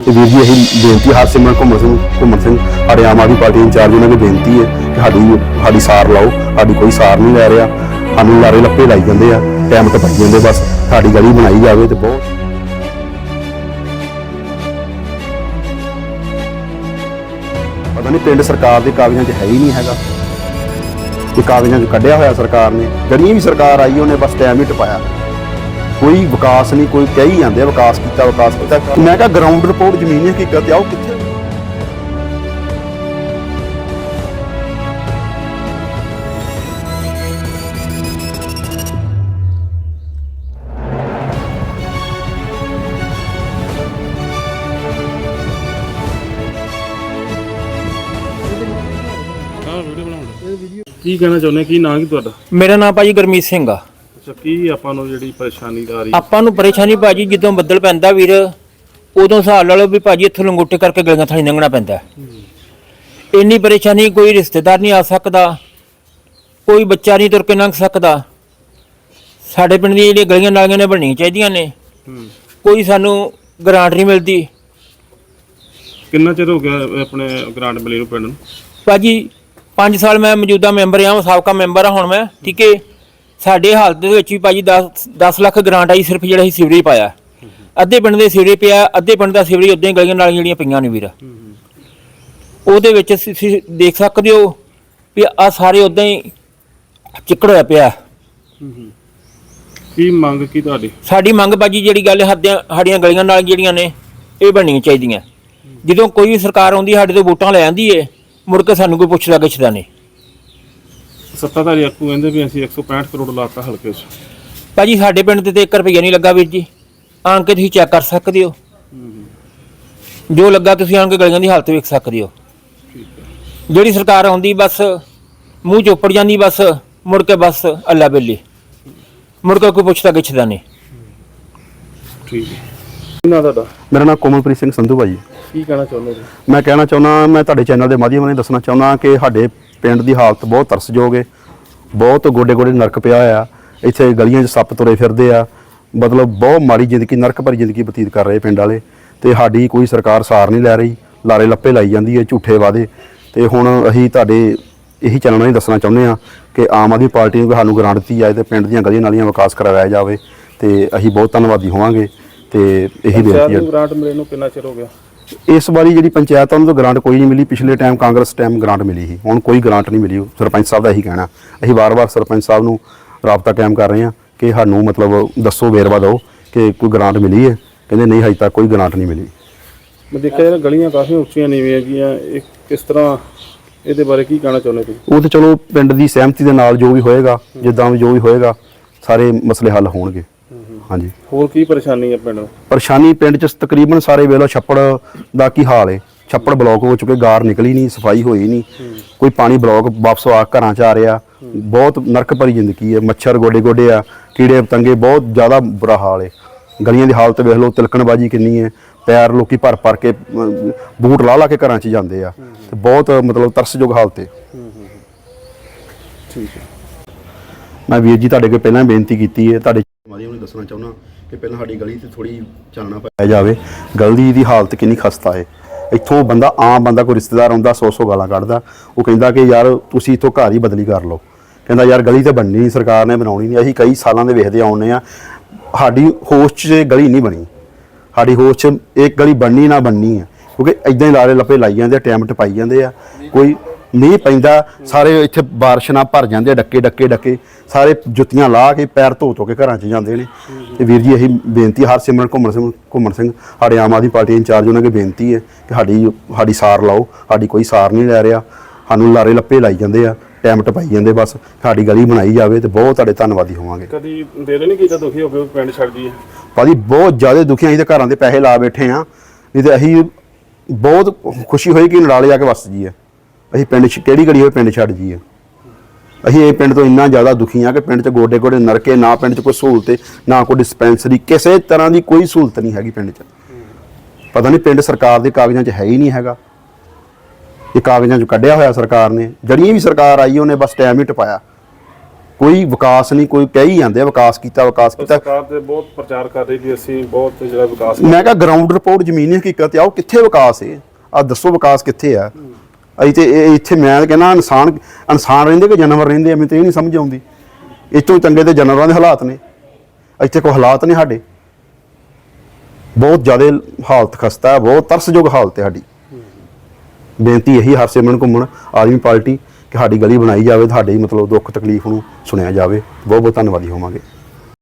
ਤੇ ਵੀਰ ਜੀ ਅਸੀਂ ਬੇਨਤੀ ਹਰਸਿਮਰਨ ਘੁੰਮਣ ਸਿੰਘ ਘੁੰਮਣ ਸਿੰਘ, ਸਾਡੇ ਆਮ ਆਦਮੀ ਪਾਰਟੀ ਇੰਚਾਰਜ ਉਹਨਾਂ ਦੀ ਬੇਨਤੀ ਹੈ ਕਿ ਸਾਡੀ ਸਾਡੀ ਸਾਰ ਲਾਓ, ਸਾਡੀ ਕੋਈ ਸਾਰ ਨਹੀਂ ਲੈ ਰਿਹਾ। ਸਾਨੂੰ ਲਾਰੇ ਲੱਪੇ ਲਾਈ ਜਾਂਦੇ ਆ, ਟਾਈਮ ਤੇ ਪਾਈ ਜਾਂਦੇ ਬਸ ਸਾਡੀ ਗਲੀ ਬਣਾਈ ਜਾਵੇ ਤੇ ਬਹੁਤ ਪਤਾ ਨਹੀਂ ਪਿੰਡ ਸਰਕਾਰ ਦੇ ਕਾਗਜ਼ਾਂ 'ਚ ਹੈ ਹੀ ਨਹੀਂ ਹੈਗਾ। ਕਿ ਕਾਗਜ਼ਾਂ 'ਚ ਕੱਢਿਆ ਹੋਇਆ ਸਰਕਾਰ ਨੇ ਜਿਹੜੀਆਂ ਵੀ ਸਰਕਾਰ ਆਈ, ਉਹਨੇ ਬਸ ਟਾਈਮ ਹੀ ਟਪਾਇਆ। ਕੋਈ ਵਿਕਾਸ ਨਹੀਂ ਕੋਈ ਕਹੀ ਜਾਂਦੇ ਵਿਕਾਸ ਕੀਤਾ ਵਿਕਾਸ ਕੀਤਾ। ਮੈਂ ਕਿਹਾ ਗਰਾਊਂਡ ਰਿਪੋਰਟ ਜ਼ਮੀਨੀ ਹਕੀਕਤ ਆ ਉਹ ਕਿੱਥੇ ਹਾਂ ਵੀਡੀਓ ਬਣਾਉਣਾ ਕੀ ਕਹਿਣਾ ਚਾਹੁੰਦੇ ਕੀ ਨਾਂ ਕੀ ਤੁਹਾਡਾ? ਮੇਰਾ ਨਾਮ ਭਾਜੀ ਗਰਮੀਤ ਸਿੰਘ ਆ। ਅੱਛਾ ਕੀ ਆਪਾਂ ਨੂੰ ਜਿਹੜੀ ਪਰੇਸ਼ਾਨੀ ਆ ਰਹੀ ਆਪਾਂ ਨੂੰ ਪਰੇਸ਼ਾਨੀ ਭਾਜੀ ਜਦੋਂ ਬੱਦਲ ਪੈਂਦਾ ਵੀਰ ਉਦੋਂ ਹਿਸਾਬ ਲਾ ਲਓ ਵੀ ਭਾਜੀ ਇੱਥੋਂ ਲੰਗੋਟੇ ਕਰਕੇ ਗਲੀਆਂ ਥਾਣੀ ਲੰਘਣਾ ਪੈਂਦਾ। ਇੰਨੀ ਪਰੇਸ਼ਾਨੀ ਕੋਈ ਰਿਸ਼ਤੇਦਾਰ ਨਹੀਂ ਆ ਸਕਦਾ ਕੋਈ ਬੱਚਾ ਨਹੀਂ ਤੁਰ ਕੇ ਲੰਘ ਸਕਦਾ। ਸਾਡੇ ਪਿੰਡ ਦੀਆਂ ਜਿਹੜੀਆਂ ਗਲੀਆਂ ਨਾਲੀਆਂ ਨੇ ਬਣਨੀਆਂ ਚਾਹੀਦੀਆਂ ਨੇ। ਹੂੰ। ਕੋਈ ਸਾਨੂੰ ਗ੍ਰਾਂਟ ਨਹੀਂ ਮਿਲਦੀ। ਕਿੰਨਾ ਚਿਰ ਹੋ ਗਿਆ ਆਪਣੇ ਗ੍ਰਾਂਟ ਮਿਲੇ ਨੂੰ ਪਿੰਡ ਨੂੰ? ਭਾਜੀ 5 ਸਾਲ ਮੈਂ ਮੌਜੂਦਾ ਮੈਂਬਰ ਆ ਸਾਬਕਾ ਮੈਂਬਰ ਆ ਹੁਣ ਮੈਂ ਠੀਕ ਹੈ। ਸਾਡੇ ਹਾਲਤ ਦੇ ਵਿੱਚ ਵੀ ਭਾਜੀ 10 10 ਲੱਖ ਗ੍ਰਾਂਟ ਆਈ ਸਿਰਫ ਜਿਹੜਾ ਅਸੀਂ ਸੀਵਰੇਜ ਪਾਇਆ। ਅੱਧੇ ਪਿੰਡ ਦੇ ਸੀਵਰੇਜ ਪਿਆ ਅੱਧੇ ਪਿੰਡ ਦਾ ਸੀਵਰੇਜ ਉਦਾਂ ਹੀ ਗਲੀਆਂ ਨਾਲੀਆਂ ਜਿਹੜੀਆਂ ਪਈਆਂ ਨੇ ਵੀਰ। ਉਹਦੇ ਵਿੱਚ ਤੁਸੀਂ ਦੇਖ ਸਕਦੇ ਹੋ ਵੀ ਆ ਸਾਰੇ ਉਦਾਂ ਹੀ ਚਿੱਕੜ ਹੋਇਆ ਪਿਆ। ਕੀ ਮੰਗ ਕੀ ਤੁਹਾਡੀ? ਸਾਡੀ ਮੰਗ ਬਾਜੀ ਜਿਹੜੀ ਗੱਲ ਹੱਦਿਆਂ ਸਾਡੀਆਂ ਗਲੀਆਂ ਨਾਲੀਆਂ ਜਿਹੜੀਆਂ ਨੇ ਇਹ ਬਣਨੀਆਂ ਚਾਹੀਦੀਆਂ। ਜਦੋਂ ਕੋਈ ਵੀ ਸਰਕਾਰ ਆਉਂਦੀ ਸਾਡੇ ਤੋਂ ਵੋਟਾਂ ਲੈ ਆਂਦੀ ਏ ਮੁੜ ਕੇ ਸਾਨੂੰ ਕੋਈ ਪੁੱਛਦਾ ਗਿੱਛਦਾ ਨਹੀਂ। ਸੱਤਾਧਾਰੀ ਆਕੂ ਕਹਿੰਦੇ ਵੀ ਅਸੀਂ 165 ਕਰੋੜ ਲਾਤਾ ਹਲਕੇ 'ਚ। ਭਾਜੀ ਸਾਡੇ ਪਿੰਡ ਤੇ ਤੇ 1 ਰੁਪਈਆ ਨਹੀਂ ਲੱਗਾ ਵੀਰ ਜੀ। ਆਣ ਕੇ ਤੁਸੀਂ ਚੈੱਕ ਕਰ ਸਕਦੇ ਹੋ। ਜੋ ਲੱਗਾ ਤੁਸੀਂ ਆਣ ਕੇ ਗਲੀਆਂ ਦੀ ਹਾਲਤ ਵੇਖ ਸਕਦੇ ਹੋ। ਜਿਹੜੀ ਸਰਕਾਰ ਆਉਂਦੀ ਬਸ ਮੂੰਹ ਚੋਪੜ ਜਾਂਦੀ ਬਸ ਮੁੜ ਕੇ ਬਸ ਅੱਲਾ ਬੇਲੀ। ਮੁੜ ਕੇ ਕੋਈ ਪੁੱਛਦਾ ਗਿੱਛਦਾ ਨਹੀਂ। ਠੀਕ ਹੈ। ਨਾਂ ਤੁਹਾਡਾ? ਮੇਰਾ ਨਾਮ ਕੋਮਲਪ੍ਰੀਤ ਸਿੰਘ ਸੰਧੂ ਭਾਜੀ ਕੀ ਕਹਿਣਾ ਚਾਹੁੰਦੇ ਜੀ? ਮੈਂ ਕਹਿਣਾ ਚਾਹੁੰਦਾ ਮੈਂ ਤੁਹਾਡੇ ਚੈਨਲ ਦੇ ਮਾਧਿਅਮ ਨਾਲ ਦੱਸਣਾ ਚਾਹੁੰਦਾ ਕਿ ਸਾਡੇ ਪਿੰਡ ਦੀ ਹਾਲਤ ਬਹੁਤ ਤਰਸਯੋਗ ਹੈ ਬਹੁਤ ਗੋਡੇ ਗੋਡੇ ਨਰਕ ਪਿਆ ਹੋਇਆ। ਇੱਥੇ ਗਲੀਆਂ 'ਚ ਸੱਪ ਤੁਰੇ ਫਿਰਦੇ ਆ। ਮਤਲਬ ਬਹੁਤ ਮਾੜੀ ਜ਼ਿੰਦਗੀ ਨਰਕ ਭਰੀ ਜ਼ਿੰਦਗੀ ਬਤੀਤ ਕਰ ਰਹੇ ਪਿੰਡ ਵਾਲੇ। ਤੇ ਸਾਡੀ ਕੋਈ ਸਰਕਾਰ ਸਾਰ ਨਹੀਂ ਲੈ ਰਹੀ। ਲਾਰੇ ਲੱਪੇ ਲਾਈ ਜਾਂਦੀ ਹੈ ਝੂਠੇ ਵਾਅਦੇ। ਤੇ ਹੁਣ ਅਸੀਂ ਤੁਹਾਡੇ ਇਹੀ ਚੈਨਲ ਨਾਲ ਹੀ ਦੱਸਣਾ ਚਾਹੁੰਦੇ ਆ ਕਿ ਆਮ ਆਦਮੀ ਪਾਰਟੀ ਨੂੰ ਸਾਨੂੰ ਗ੍ਰਾਂਟ ਦਿੱਤੀ ਜਾਏ ਤੇ ਪਿੰਡ ਦੀਆਂ ਗਲੀਆਂ ਨਾਲੀਆਂ ਵਿਕਾਸ ਕਰਵਾਇਆ ਜਾਵੇ। ਤੇ ਅਸੀਂ ਬਹੁਤ ਧੰਨਵਾਦੀ ਹੋਵਾਂਗੇ। ਤੇ ਇਹੀ ਬੇਨਤੀ ਹੈ। ਗ੍ਰਾਂਟ ਮਿਲੇ ਨੂੰ ਕਿੰਨਾ ਚਿਰ ਹੋ ਗਿਆ? ਇਸ ਵਾਰੀ ਜਿਹੜੀ ਪੰਚਾਇਤ ਆ ਉਹਨੂੰ ਤਾਂ ਗ੍ਰਾਂਟ ਕੋਈ ਨਹੀਂ ਮਿਲੀ। ਪਿਛਲੇ ਟਾਈਮ ਕਾਂਗਰਸ ਟਾਈਮ ਗ੍ਰਾਂਟ ਮਿਲੀ ਸੀ। ਹੁਣ ਕੋਈ ਗ੍ਰਾਂਟ ਨਹੀਂ ਮਿਲੀ। ਸਰਪੰਚ ਸਾਹਿਬ ਦਾ ਇਹੀ ਕਹਿਣਾ। ਅਸੀਂ ਵਾਰ-ਵਾਰ ਸਰਪੰਚ ਸਾਹਿਬ ਨੂੰ ਰਾਬਤਾ ਕਾਇਮ ਕਰ ਰਹੇ ਹਾਂ ਕਿ ਸਾਨੂੰ ਮਤਲਬ ਦੱਸੋ ਵੇਰਵਾ ਦਿਓ ਕਿ ਕੋਈ ਗ੍ਰਾਂਟ ਮਿਲੀ ਹੈ। ਕਹਿੰਦੇ ਨਹੀਂ ਹਜੇ ਤੱਕ ਕੋਈ ਗ੍ਰਾਂਟ ਨਹੀਂ ਮਿਲੀ। ਮੈਂ ਦੇਖਿਆ ਜਿਹੜਾ ਗਲੀਆਂ ਕਾਫੀ ਉੱਚੀਆਂ ਨੀਵੀਆਂ ਹੈਗੀਆਂ। ਇਹ ਕਿਸ ਤਰ੍ਹਾਂ ਇਹਦੇ ਬਾਰੇ ਕੀ ਕਹਿਣਾ ਚਾਹੁੰਦੇ ਤੁਸੀਂ? ਉਹ ਤੇ ਚਲੋ ਪਿੰਡ ਦੀ ਸਹਿਮਤੀ ਦੇ ਨਾਲ ਜੋ ਵੀ ਹੋਏਗਾ ਜਿੱਦਾਂ ਵੀ ਜੋ ਵੀ ਹੋਏਗਾ ਸਾਰੇ ਮਸਲੇ ਹੱਲ ਹੋਣਗੇ। ਹਾਂਜੀ। ਹੋਰ ਕੀ ਪਰੇਸ਼ਾਨੀ ਹੈ ਪਿੰਡ? ਨੂੰ ਪਰੇਸ਼ਾਨੀ ਪਿੰਡ 'ਚ ਤਕਰੀਬਨ ਸਾਰੇ ਵੇਲੋ ਛੱਪੜ ਦਾ ਕੀ ਹਾਲ ਹੈ ਛੱਪੜ ਬਲੌਕ ਹੋ ਚੁੱਕੇ ਗਾਰ ਨਿਕਲੀ ਨਹੀਂ ਸਫ਼ਾਈ ਹੋਈ ਨਹੀਂ। ਕੋਈ ਪਾਣੀ ਬਲੌਕ ਵਾਪਸ ਆ ਘਰਾਂ 'ਚ ਆ ਰਿਹਾ। ਬਹੁਤ ਨਰਕ ਭਰੀ ਜ਼ਿੰਦਗੀ ਹੈ ਮੱਛਰ ਗੋਡੇ ਗੋਡੇ ਆ ਕੀੜੇ ਪਤੰਗੇ ਬਹੁਤ ਜ਼ਿਆਦਾ ਬੁਰਾ ਹਾਲ ਹੈ ਗਲੀਆਂ ਦੀ ਹਾਲਤ ਵੇਖ ਲਓ ਤਿਲਕਣਬਾਜੀ ਕਿੰਨੀ ਹੈ ਪੈਰ ਲੋਕੀ ਭਰ ਭਰ ਕੇ ਬੂਟ ਲਾ ਲਾ ਕੇ ਘਰਾਂ 'ਚ ਜਾਂਦੇ ਆ। ਤੇ ਬਹੁਤ ਮਤਲਬ ਤਰਸਯੋਗ ਹਾਲਤ ਹੈ ਠੀਕ ਹੈ ਮੈਂ ਵੀਰ ਜੀ ਤੁਹਾਡੇ ਕੋਲ ਪਹਿਲਾਂ ਬੇਨਤੀ ਕੀਤੀ ਹੈ ਤੁਹਾਡੇ ਮਾਧਿਅਮ ਨੂੰ ਦੱਸਣਾ ਚਾਹੁੰਦਾ ਕਿ ਪਹਿਲਾਂ ਸਾਡੀ ਗਲੀ ਤੇ ਥੋੜੀ ਚਾਨਣਾ ਪਾਇਆ ਜਾਵੇ। ਗਲੀ ਦੀ ਹਾਲਤ ਕਿੰਨੀ ਖਸਤਾ ਹੈ ਇੱਥੋਂ ਬੰਦਾ, ਆਮ ਬੰਦਾ ਕੋਈ ਰਿਸ਼ਤੇਦਾਰ ਆਉਂਦਾ 100-100 ਗਾਲਾਂ ਕੱਢਦਾ। ਉਹ ਕਹਿੰਦਾ ਕਿ ਯਾਰ ਤੁਸੀਂ ਇੱਥੋਂ ਘਰ ਹੀ ਬਦਲੀ ਕਰ ਲਓ। ਕਹਿੰਦਾ ਯਾਰ ਗਲੀ ਤੇ ਬਣਨੀ ਨਹੀਂ, ਸਰਕਾਰ ਨੇ ਬਣਾਉਣੀ ਨਹੀਂ। ਅਸੀਂ ਕਈ ਸਾਲਾਂ ਦੇ ਵੇਖਦੇ ਆਉਂਦੇ ਆ ਸਾਡੀ ਹੋਸ਼ 'ਚ ਗਲੀ ਨਹੀਂ ਬਣੀ। ਸਾਡੀ ਹੋਸ਼ 'ਚ ਇੱਕ ਗਲੀ ਬਣਨੀ ਨਾ ਬਣਨੀ ਹੈ। ਕਿਉਂਕਿ ਇਦਾਂ ਹੀ ਲਾਰੇ ਲੱਪੇ ਲਾਈ ਜਾਂਦੇ ਆ, ਟਾਈਮ ਟਪਾਈ ਜਾਂਦੇ ਆ। ਕੋਈ ਮੀਂਹ ਪੈਂਦਾ ਸਾਰੇ ਇੱਥੇ ਬਾਰਿਸ਼ ਨਾਲ ਭਰ ਜਾਂਦੇ ਡੱਕੇ ਡੱਕੇ ਡੱਕੇ। ਸਾਰੇ ਜੁੱਤੀਆਂ ਲਾ ਕੇ ਪੈਰ ਧੋ ਧੋ ਕੇ ਘਰਾਂ 'ਚ ਜਾਂਦੇ ਨੇ। ਤੇ ਵੀਰ ਜੀ ਇਹੀ ਬੇਨਤੀ ਹਰਸਿਮਰਨ ਘੁੰਮਣ ਸਿੰਘ ਘੁੰਮਣ ਸਿੰਘ ਸਾਡੇ ਆਮ ਆਦਮੀ ਪਾਰਟੀ ਇੰਚਾਰਜ ਉਹਨਾਂ ਦੀ ਬੇਨਤੀ ਹੈ ਕਿ ਸਾਡੀ ਸਾਡੀ ਸਾਰ ਲਾਓ ਸਾਡੀ ਕੋਈ ਸਾਰ ਨਹੀਂ ਲੈ ਰਿਹਾ। ਸਾਨੂੰ ਲਾਰੇ ਲੱਪੇ ਲਾਈ ਜਾਂਦੇ ਆ ਟਾਈਮ ਟਪਾਈ ਜਾਂਦੇ ਬਸ ਸਾਡੀ ਗਲੀ ਬਣਾਈ ਜਾਵੇ ਤੇ ਬਹੁਤ ਤੁਹਾਡੇ ਧੰਨਵਾਦੀ ਹੋਵਾਂਗੇ। ਕਦੀ ਦਿਲ ਨਹੀਂ ਕੀਤਾ ਦੁਖੀ ਹੋ ਕੇ ਪਿੰਡ ਛੱਡ ਜੀਏ ਭਾਜੀ ਬਹੁਤ ਜ਼ਿਆਦਾ ਦੁਖੀ ਅਸੀਂ ਤੇ ਘਰਾਂ ਦੇ ਪੈਸੇ ਲਾ ਬੈਠੇ ਆ। ਨਹੀਂ ਤੇ ਅਸੀਂ ਬਹੁਤ ਖੁਸ਼ੀ ਹੋਈ ਕਿ ਨੜਾਲੇ ਜਾ ਕੇ ਵਸ ਜੀਏ ਅਸੀਂ ਪਿੰਡ ਕਿਹੜੀ ਘੜੀ ਹੋਏ ਪਿੰਡ ਛੱਡ ਜੀਏ ਅਸੀਂ ਇਹ ਪਿੰਡ ਤੋਂ ਇੰਨਾ ਜ਼ਿਆਦਾ ਦੁਖੀ ਆ ਕਿ ਪਿੰਡ 'ਚ ਗੋਡੇ ਗੋਡੇ ਨਰਕੇ ਨਾ ਪਿੰਡ 'ਚ ਕੋਈ ਸਹੂਲਤ ਹੈ, ਨਾ ਕੋਈ ਡਿਸਪੈਂਸਰੀ ਕਿਸੇ ਤਰ੍ਹਾਂ ਦੀ ਕੋਈ ਸਹੂਲਤ ਨਹੀਂ ਹੈਗੀ ਪਿੰਡ 'ਚ। ਪਤਾ ਨਹੀਂ ਪਿੰਡ ਸਰਕਾਰ ਦੇ ਕਾਗਜ਼ਾਂ 'ਚ ਹੈ ਹੀ ਨਹੀਂ ਹੈਗਾ। ਇਹ ਕਾਗਜ਼ਾਂ 'ਚ ਕੱਢਿਆ ਹੋਇਆ ਸਰਕਾਰ ਨੇ। ਜਿਹੜੀਆਂ ਵੀ ਸਰਕਾਰ ਆਈ ਉਹਨੇ ਬਸ ਟਾਈਮ ਹੀ ਟਪਾਇਆ। ਕੋਈ ਵਿਕਾਸ ਨਹੀਂ ਕੋਈ ਕਹੀ ਜਾਂਦੇ ਆ ਵਿਕਾਸ ਕੀਤਾ ਵਿਕਾਸ ਕੀਤਾ। ਸਰਕਾਰ ਤੇ ਬਹੁਤ ਪ੍ਰਚਾਰ ਕਰ ਰਹੀ ਵੀ ਅਸੀਂ ਬਹੁਤ ਜਿਹੜਾ ਵਿਕਾਸ ਮੈਂ ਕਿਹਾ ਗਰਾਊਂਡ ਰਿਪੋਰਟ ਜ਼ਮੀਨੀ ਹਕੀਕਤ ਆ ਉਹ ਕਿੱਥੇ ਵਿਕਾਸ ਹੈ ਆ ਦੱਸੋ ਵਿਕਾਸ ਕਿੱਥੇ ਆ? ਅਸੀਂ ਤੇ ਇਹ- ਇੱਥੇ ਮੈਂ ਕਹਿੰਦਾ ਇਨਸਾਨ ਇਨਸਾਨ ਰਹਿੰਦੇ ਕਿ ਜਾਨਵਰ ਰਹਿੰਦੇ ਆ, ਮੈਨੂੰ ਤੇ ਇਹ ਨਹੀਂ ਸਮਝ ਆਉਂਦੀ। ਇੱਥੋਂ ਚੰਗੇ ਤੇ ਜਾਨਵਰਾਂ ਦੇ ਹਾਲਾਤ ਨੇ। ਇੱਥੇ ਕੋਈ ਹਾਲਾਤ ਨੇ ਸਾਡੇ। ਬਹੁਤ ਜ਼ਿਆਦਾ ਹਾਲਤ ਖਸਤਾ ਹੈ, ਬਹੁਤ ਤਰਸਯੋਗ ਹਾਲਤ ਹੈ ਸਾਡੀ। ਬੇਨਤੀ ਇਹੀ ਹਰਸਿਮਰਨ ਘੁੰਮਣ, ਆਦਮੀ ਪਾਰਟੀ, ਕਿ ਸਾਡੀ ਗਲੀ ਬਣਾਈ ਜਾਵੇ, ਤੁਹਾਡੇ ਮਤਲਬ ਦੁੱਖ ਤਕਲੀਫ ਨੂੰ ਸੁਣਿਆ ਜਾਵੇ। ਬਹੁਤ ਬਹੁਤ ਧੰਨਵਾਦੀ ਹੋਵਾਂਗੇ।